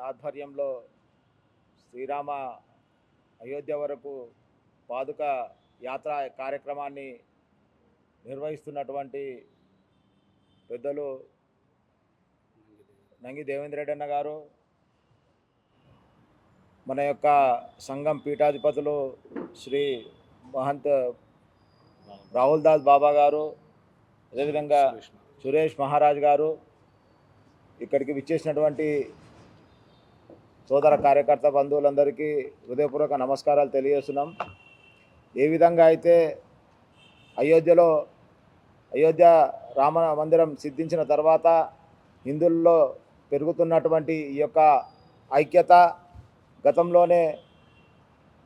ఆధ్వర్యంలో శ్రీరామ అయోధ్య వరకు పాదుక యాత్ర కార్యక్రమాన్ని నిర్వహిస్తున్నటువంటి పెద్దలు నంగి దేవేంద్ర రెడ్డి అన్న గారు మన యొక్క సంఘం పీఠాధిపతులు శ్రీ మహంత్ రాహుల్ దాస్ బాబా గారు అదేవిధంగా సురేష్ మహారాజ్ గారు ఇక్కడికి విచ్చేసినటువంటి సోదర కార్యకర్త బంధువులందరికీ హృదయపూర్వక నమస్కారాలు తెలియజేస్తున్నాం. ఏ విధంగా అయితే అయోధ్యలో అయోధ్య రామ మందిరం సిద్ధించిన తర్వాత హిందువుల్లో పెరుగుతున్నటువంటి ఈ యొక్క ఐక్యత గతంలోనే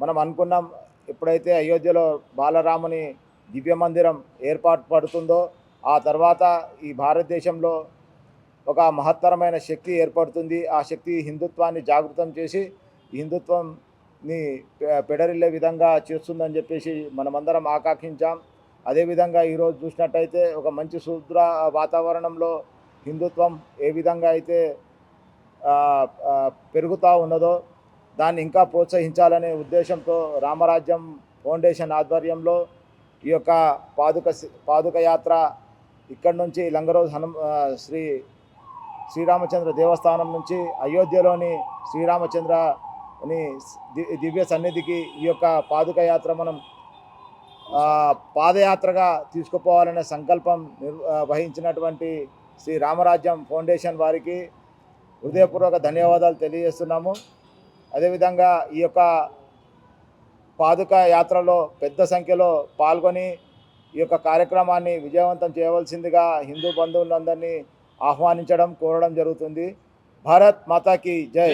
మనం అనుకున్నాం ఎప్పుడైతే అయోధ్యలో బాలరాముని దివ్య మందిరం ఏర్పాటు పడుతుందో ఆ తర్వాత ఈ భారతదేశంలో ఒక మహత్తరమైన శక్తి ఏర్పడుతుంది. ఆ శక్తి హిందుత్వాన్ని జాగృతం చేసి హిందుత్వంని పె- పెడరిల్లే విధంగా చేస్తుందని చెప్పేసి మనమందరం ఆకాంక్షించాం. అదేవిధంగా ఈరోజు చూసినట్టయితే ఒక మంచి శుద్ర వాతావరణంలో హిందుత్వం ఏ విధంగా అయితే పెరుగుతూ ఉన్నదో దాన్ని ఇంకా ప్రోత్సహించాలనే ఉద్దేశంతో రామరాజ్యం ఫౌండేషన్ ఆధ్వర్యంలో ఈ యొక్క పాదుక పాదుకయాత్ర పాదుక యాత్ర ఇక్కడి నుంచి లంగరోజు హను శ్రీ శ్రీరామచంద్ర దేవస్థానం నుంచి అయోధ్యలోని శ్రీరామచంద్రని ది- దివ్య సన్నిధికి ఈ యొక్క పాదుక యాత్ర మనం పాదయాత్రగా తీసుకుపోవాలనే సంకల్పం నిర్ వహించినటువంటి శ్రీ రామరాజ్యం ఫౌండేషన్ వారికి హృదయపూర్వక ధన్యవాదాలు తెలియజేస్తున్నాము. అదేవిధంగా ఈ యొక్క పాదుక యాత్రలో పెద్ద సంఖ్యలో పాల్గొని ఈ యొక్క కార్యక్రమాన్ని విజయవంతం చేయవలసిందిగా హిందూ బంధువులందరినీ ఆహ్వానించడం కోరడం జరుగుతుంది. భారత్ మాతాకి జై.